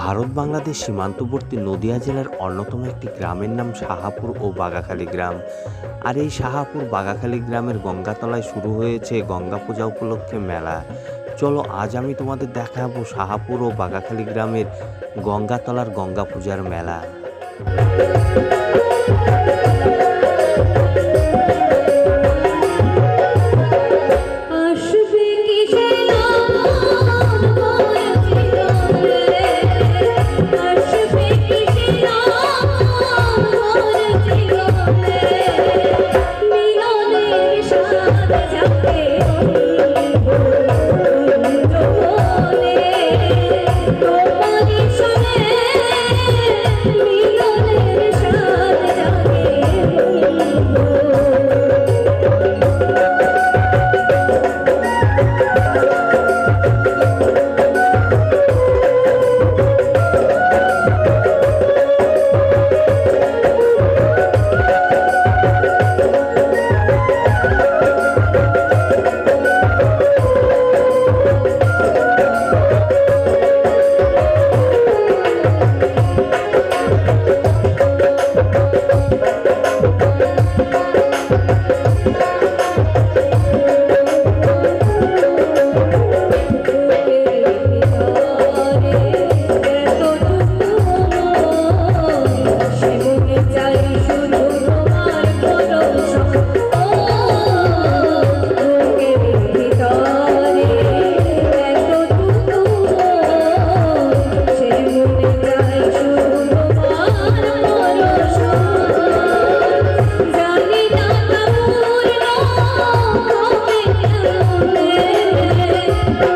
ভারত বাংলাদেশ সীমান্তবর্তী নদিয়া জেলার অন্যতম একটি গ্রামের নাম সাহাপুর ও বাগাখালী গ্রাম। আর এই সাহাপুর বাগাখালী গ্রামের গঙ্গাতলায় শুরু হয়েছে গঙ্গা পূজা উপলক্ষে মেলা। চলো আজ আমি তোমাদের দেখাবো সাহাপুর ও বাগাখালী গ্রামের গঙ্গাতলার গঙ্গা পূজার মেলা। কেমনে